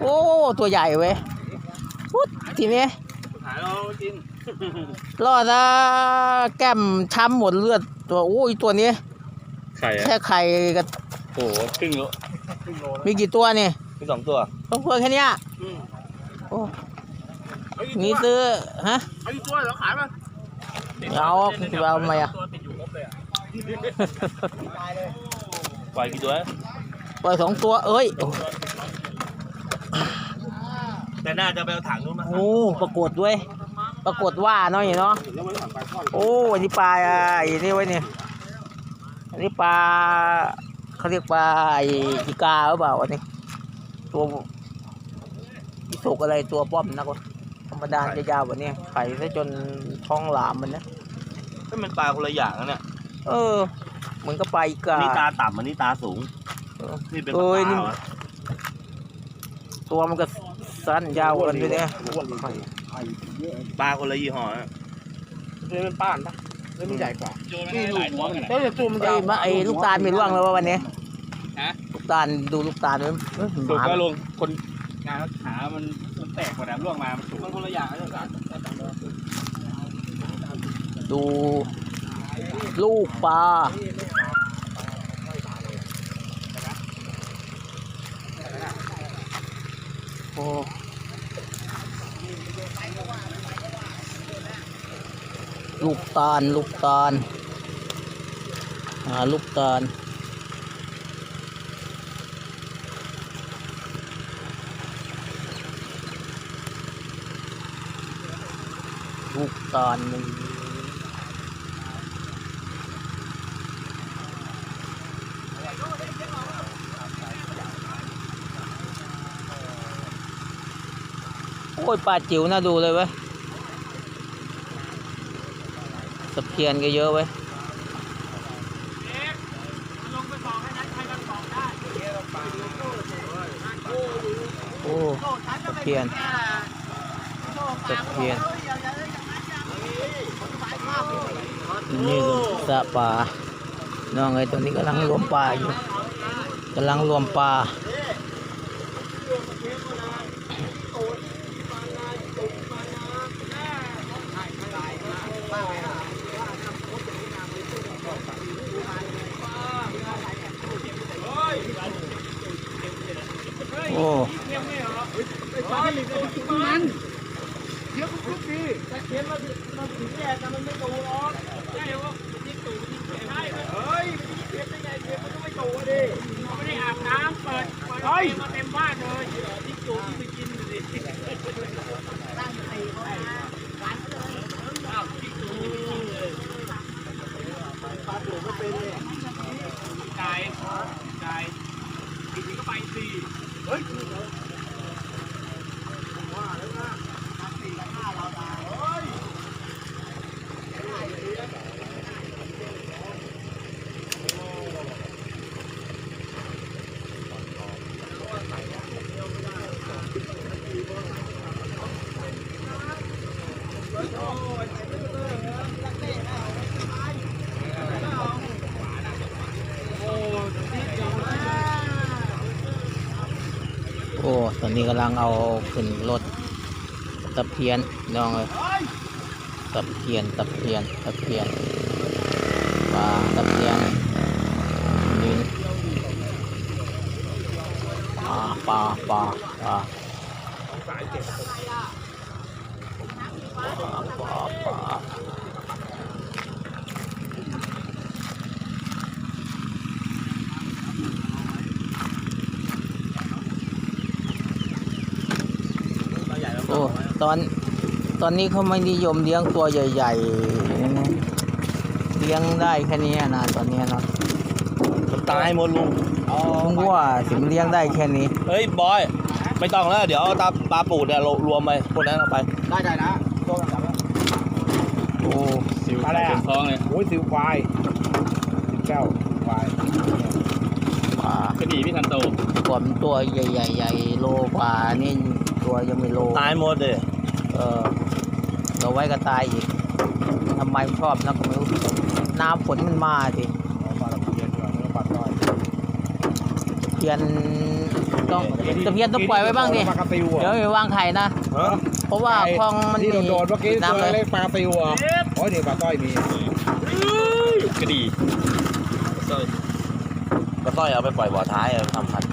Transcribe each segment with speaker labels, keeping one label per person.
Speaker 1: โอ้ ตัวใหญ่เว้ยพุดทีนี้
Speaker 2: หายเรากิน
Speaker 1: รอดนะแก้มช้ำหมดเลือดตัวโอ้ยตัวนี้
Speaker 2: ไข่อะ
Speaker 1: แค่ไข่ก็
Speaker 2: โอ้โหครึ่งโล
Speaker 1: มีกี่ตัวนี่
Speaker 2: มีสองตัว
Speaker 1: เพิ่งแค่เนี้ยโอ้นี่ซื้อฮะ
Speaker 2: เอาอีกตัวเดี๋ยวขายมัน
Speaker 1: เอาเอาทำไมอะ
Speaker 2: ตัวติดอยู่ครบเลยอะปล่อยกี่ตัว
Speaker 1: ปล่อยสองตัวเอ้ยโอ้
Speaker 2: แต่น่าจะไปเอาถังนู้นมา
Speaker 1: โอ้ปรากฏด้วย ปรากฏว่าเนาะอย่างเนาะโอ้อันนี้ปลาอะไอ้นี่ไว้เนี่ยอันนี้ปลาเขาเรียกปลาไอ้อีกาหรือเปล่าอันนี้ตัวอีสุกอะไรตัวป้อมนักวะธรรมดาจะยาวกว่านี้ไข่ซะจนท้องหลามมันนะ
Speaker 2: ก็มันปลาคนละอย่างนะเนี่ย
Speaker 1: เออเหมือนกับปลาอีกา
Speaker 2: นี่ตาต่ำอันนี้ตาสูง
Speaker 1: เออ
Speaker 2: นี่เป็น
Speaker 1: เอ้
Speaker 2: ปลาย
Speaker 1: นี่
Speaker 2: ขาวอะ
Speaker 1: ตัวมันก็ สั้นยาวกันด้วยเนี่ย
Speaker 2: ปลาคนละยี่ห้อนะ
Speaker 3: นี่มันป้านปะนี่มันใหญ่กว่า
Speaker 2: นี่หลายตัวกัน
Speaker 3: เอ้ยแต่ตัวมัน
Speaker 1: เอ้
Speaker 3: ยาวย
Speaker 1: มาไอ้ลูกตาลมีร่วงแล้ววะวันนี้
Speaker 3: ฮะ
Speaker 1: ลูกตาลดูลูกตาลมันเอ้ยห
Speaker 2: สุก
Speaker 1: มา
Speaker 2: ก็ลงคน
Speaker 3: งานขามันมันแตกกว่าแดมร่วงมา มันสูงมันคนละอย่างเลยกัน
Speaker 1: ดู ลูกปลาโอ้ ลูกตาล ลูกตาลหาลูกตาล ลูกตาลมันโอ้ยปลาจิ๋วน่าดูเลยเว้ยตะเพียนก็เยอะเว้ยโอ้ตะเพียนตะเพียนนี่ก็สะป่าน้องไอ้ตัวนี้กำลังรวมปลาอยู่กำลังรวมป่า ลาโอ้
Speaker 3: ไม่ได้อาบน้ำเฮ้ยเปิดเพลงมาเต็มบ้านเลยที่จูที่ไปกินสิไก่ไก่กินก็ไปสิเฮ้ย
Speaker 1: โอ้ ตอนนี้กำลังเอาขึ้นรถตะเพียนน้องเลยตะเพียนตะเพียนตะเพียนปลาตะเพียนนี่ปลาปลาปลาปลาปลาปลาปลาโอ้ ตอนตอนนี้เขาไม่นิยมเลี้ยงตัวใหญ่ๆนะเลี้ยงได้แค่นี้นะตอนนี้เนาะ
Speaker 2: มันตายหมดลุง
Speaker 1: ผมว่าถึงเลี้ยงได้แค่นี้
Speaker 2: เฮ้ยบอย ไม่ต้องแล้ว เดี๋ยวเอาตาปลาปูดเนี่ยรวมไปพวกนั้นเอาไป
Speaker 3: ได้ได้นะตัวกันจับแล้ว
Speaker 1: โอ้
Speaker 2: สิว
Speaker 3: อะไรอะ
Speaker 2: เต็มท้องเลย
Speaker 3: โอ้ยสิวควายสิวแก้วควาย
Speaker 1: ปลาก
Speaker 2: ระดี่พี่ทันโต
Speaker 1: ผมตัวใหญ่ๆใหญ่โลกว่านี่ ตัวยังไม่โล
Speaker 2: ตายหมดเลย
Speaker 1: เออเราไว้ก็ตายอีกทำไมชอบนักไม่รู้น้ำฝนมันมาสิ
Speaker 3: ปลาตะเพียนด้วยปลาต้อย
Speaker 1: เพียนต้องตะเพียนต้องปล่อยไว้บ้างดิ
Speaker 4: ปลากระติว
Speaker 1: เดี๋ยว
Speaker 4: อะ
Speaker 1: ไปวางไข่นะ
Speaker 4: ฮะ
Speaker 1: เพราะว่าคลองมัน
Speaker 4: ที่โดนๆเมื่อกี้
Speaker 1: น้ำ
Speaker 4: ตัว
Speaker 1: เลย
Speaker 4: เล็กปลากระติวอะโอ้ยนี่ปลาต้อยมี
Speaker 2: กระดีก็ต้อยเอาไปปล่อยบ่อท้ายเอาไปทำพันธุ์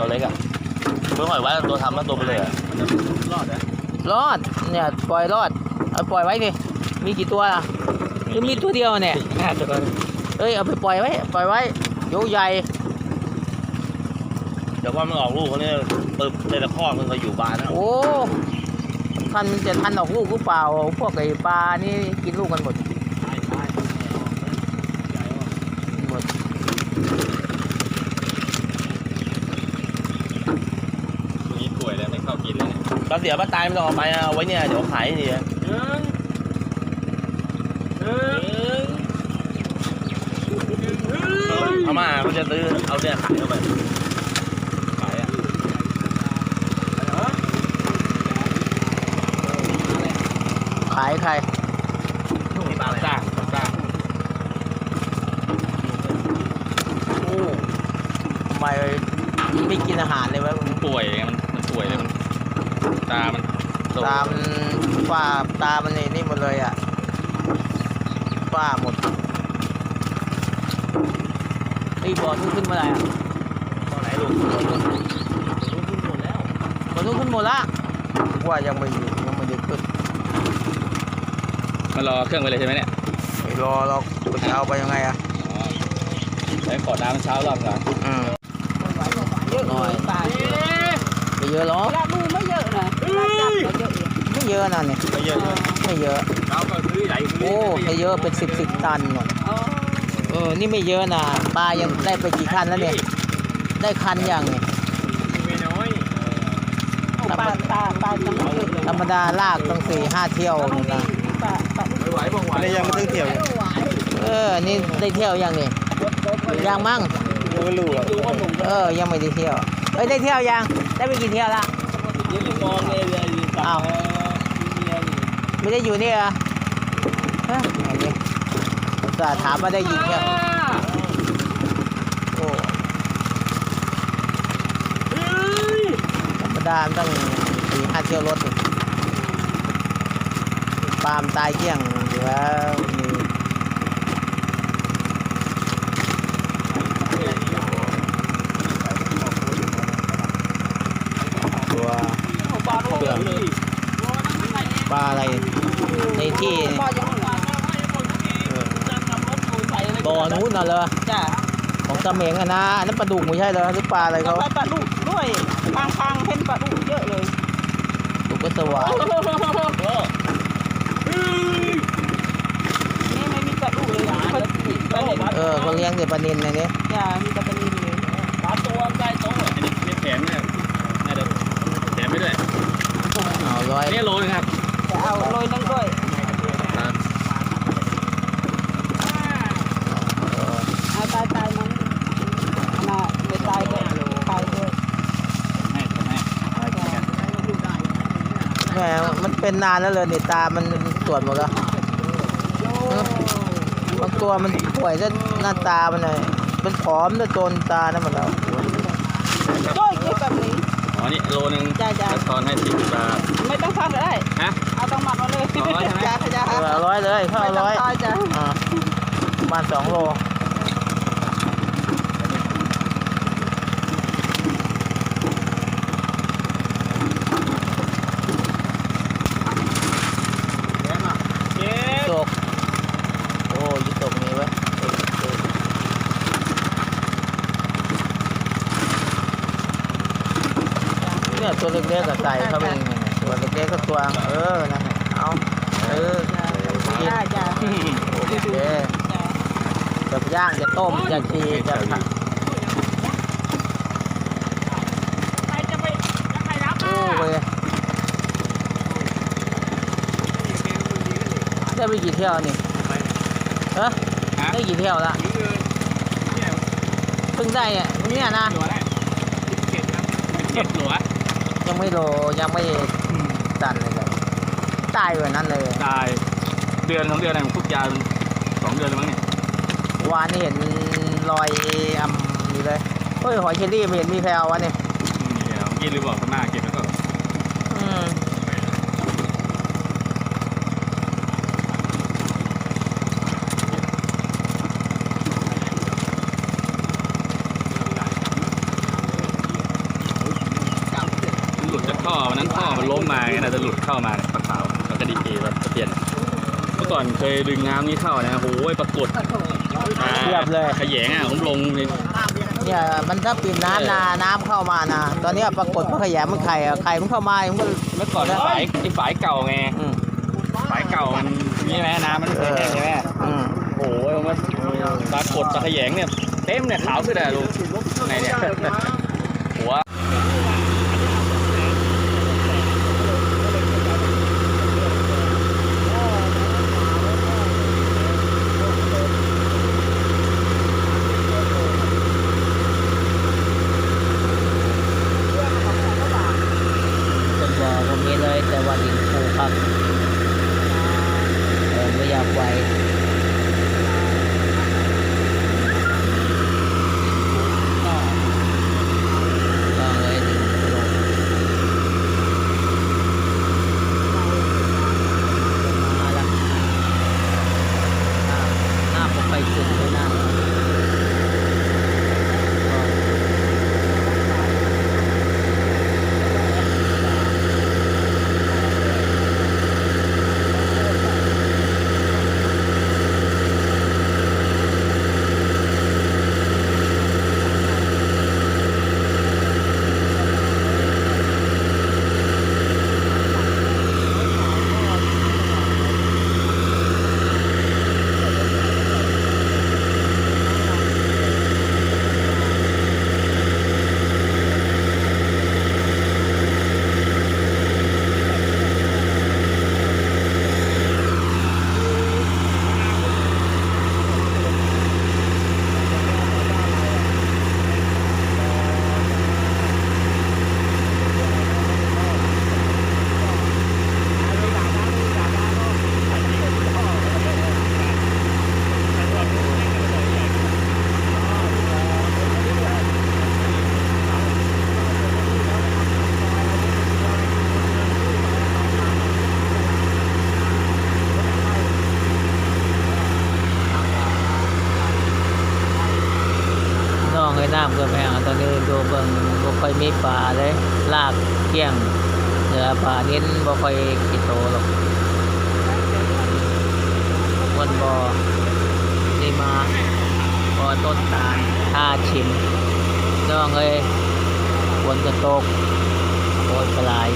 Speaker 2: ตัวเล็กอะ เมื่อหอยไว้ตัวทำแล้วตัวไปเลยอะ
Speaker 1: รอดเนี่ยปล่อยรอดเอาปล่อยไว้ดิมีกี่ตัวล่ะหรือมีตัวเดียวเนี่ยเอ้ยเอาไปปล่อยไว้ปล่อยไว้โยใหญ่
Speaker 2: เดี๋ยวว่ามันออกลูกเขาเนี่ยตึบในตะข้อมันก็อยู่บานนะ
Speaker 1: โอ้ทันจะทันออกลูกหรือเปล่าพวกไก่ปลานี่กินลูกกันหมดหมด
Speaker 3: นี่ป่วยแล้วไม่เข้ากินเลย
Speaker 2: ตอน เสียป้าตายไม่ต้องเอาไปเอาไว้เนี่ยเดี๋ยวขายนี่
Speaker 3: หนึ่งหนึ่ง
Speaker 2: เอามามันจะซื้อเอาเนี่ยขายเข้าไปขายอะ
Speaker 1: ขายใคร
Speaker 2: นี่ปลาอะไร
Speaker 3: จ้าจ้า
Speaker 1: โอ้ทำไมไม่กินอาหารเลยวะ
Speaker 3: มันป่วยไงมันมันป่วยเลยมัน ตา มันโตา
Speaker 1: มันฝ้าตามันนี่นี่หมดเลยอะฝ้าหมดไอ้บ่อนู้นขึ้นเมื่อไหร่อะ
Speaker 2: ตอนไหนลูก
Speaker 1: บ่อนู้นขึ้นหมดละว่ายังไม่อยู่ยังไม่ได้ขึ้น
Speaker 3: มันรอเครื่องไปเลยใช่ไหมเนี่ย
Speaker 1: ไม่รอหรอกจะเอาไปยังไงอะ
Speaker 3: อ๋อใช้ขอดน้ำเช้ารอบก่อน
Speaker 1: อืมเยอะหน่อยไม่เยอะหรอ เยอะนะเนี่ย
Speaker 2: ไม่เยอะเลย
Speaker 1: ไม่เยอะ
Speaker 3: เราก็ซื้อใหญ่
Speaker 1: โอ้ไม่เยอะเป็นสิบสิบตันหมด
Speaker 5: อ๋อ
Speaker 1: เออนี่ไม่เยอะนะปลายังได้ไปกี่คันแล้วเนี่ยได้คันอย่างเนี่ย
Speaker 3: ไม่น้อย
Speaker 5: เอาปลาตาปลาจังเยอะเลย
Speaker 1: ธรรมดาลากต้องสี่ห้าเที่ยว
Speaker 5: เอา
Speaker 1: นู่น
Speaker 5: มี
Speaker 1: นะ
Speaker 5: ปลาปลาลูก
Speaker 3: ไม่ไหวบ้างไหว
Speaker 4: อันนี้ยังไม่ถึงเที่ยวยัง
Speaker 1: เออนี่ได้เที่ยวยังนี่ยังมั่ง
Speaker 4: ไม่รู้อะ
Speaker 1: เออยังไม่ได้เที่ยวเอ้ยได้เที่ยวยังได้ไปกี่เที่ยวละ
Speaker 3: ยืนมองเลยเลย
Speaker 1: อ้าว ไม่ได้อยู่นี่เหรอเฮ้ยไอ้นี่อุตส่าถามว่าได้ยินเที่ยโอ้ธรรมดามันต้องสี่ห้าเที่ยวรถนี่ปาล์มตายเกลี้ยงอยู่แล้วมีตัวเปลือกปลาอะไร ในที่
Speaker 5: ปลายังหวาน
Speaker 1: บ่อนู้นน่ะเหรอ
Speaker 5: จ้ะ
Speaker 1: ของตะเหมงอะนะอันนั้นปลาดุกไม่ใช่เหรอหรือปลาอะไร
Speaker 5: แล้ว
Speaker 1: เขา
Speaker 5: ปลาลูกด้วยทางทางเห็นปลาลูกเยอะเลย
Speaker 1: ดุกก็สวาย
Speaker 5: นี่ไม่มีปลาลูกเลยปลาปลาเล็ก
Speaker 1: เออเขาเลี้ยงแต่ปลานินในนี้
Speaker 5: จ้ะมีแต่ปลานิลเลย
Speaker 3: ปลาตัวใกล้โต๊ะอันนี้ไม่แถมเนี่ยเดี๋ยวแถมไม่ด้วย
Speaker 1: เอาร้อย
Speaker 3: นี่โลนึงครับ
Speaker 5: จะเอาโรยนึงด้วยเอาตายตายมั้งน่ะไม่ตายด้วยตายด้วย
Speaker 3: ให้ให้
Speaker 1: แหมมันเป็นนานแล้วเลยนี่ตา มันตรวจหมดแล้วบางตัวมันป่วยแล้วหน้าตามันเลยเป็นผอมแล้วโจนตานั่นหมดแล้ว
Speaker 5: จ้อยเก็บแบบนี้
Speaker 3: อ๋อนี่โลนึง
Speaker 5: จ้ะจ้ะ
Speaker 3: แล้วทอนให้สี่สิบบาท
Speaker 5: ไม่ต้องทำก็ได้
Speaker 3: ฮะ
Speaker 5: เอาต้องหมัดมาเลย
Speaker 3: เอาไว้ใช่ไหม
Speaker 5: จ้ะจ้ะ
Speaker 1: เออเอาร้อยเลยเข้า
Speaker 5: ไม่
Speaker 1: เอา
Speaker 5: ต้อง
Speaker 1: ร้อย
Speaker 5: ทอยจ้ะ
Speaker 1: อ่าประมาณสองโล
Speaker 3: เจ๊
Speaker 1: ตกโอ้ยตกนี่ไว้ย เล็กๆก็ใส่เข้าไปอย่างเงี้ยตัวเล็กๆก็ตัวงเออนะเอาเออกิน
Speaker 5: ได้จ้ะ
Speaker 1: โอเคจะย่างจะต้มจะชีจะผัด
Speaker 3: ใครจะไปจะใครรับ
Speaker 1: โอ้ยได้ไปกี่เที่ยวนี่เฮ้ได้กี่เที่ยวละเพิ่งได้เนี่ยเนี่ยนะ
Speaker 3: หลัวได้เจ็ดครับเจ็ดหลัว
Speaker 1: ยังไม่โลยังไม่ตันเลยเลยตายกว่านั้นเลย
Speaker 3: ตายเดือนสองเดือนอะไรผมคุกยาสองเดือนแล้วมั้งเนี่ย
Speaker 1: วานนี่เห็นรอยอำอยู่เลยเฮ้ยหอยเชอรี่ไม่เห็นมีแพรววะเนี่ย
Speaker 3: เดี๋ยวกินหรือบอกสมาเก็บแล้วก็
Speaker 1: อืม
Speaker 3: หลุดจากท่อวันนั้นท่อมัน ล้มมาไงน่าจะหลุดเข้ามาเนี่ยปลาขาวแล้วก็ดีเอแบบเปลี่ยนเมื่อก่อนเคยดึงน้ำนี้เข้านะโอ้ยปรากฏ
Speaker 1: เทียบเลย
Speaker 3: ขยงอะผมลงเลย
Speaker 1: เนี่ยมันถ้าปิดน้ำนาน้ำเข้ามานะตอนเนี้ยปรากฏว่าขยะมันไข่อะไข่มันเข้ามามันก็
Speaker 3: เมื่อก่อนฝายไอ้ฝายเก่าไง
Speaker 1: อืม
Speaker 3: ฝายเก่ามันนี่ไหมน้ำมันแห้งใช่ไหม
Speaker 1: อืม
Speaker 3: โอ้ยมันปรากฏปลาขยงเนี่ยเต็มเนี่ยขาวขึ้นเลยลูกไหนเนี่ย
Speaker 1: ตอนนี้ดูเบิ่งบ่ค่อยมีปลาเลยลากเกี้ยงเหลือปลาเน้นบ่ค่อยกี่โตหรอกวันบ่นี่มาบ่อต้นตาลท่าชิมน้องเอ้ยฝนจะตกโอยปลาย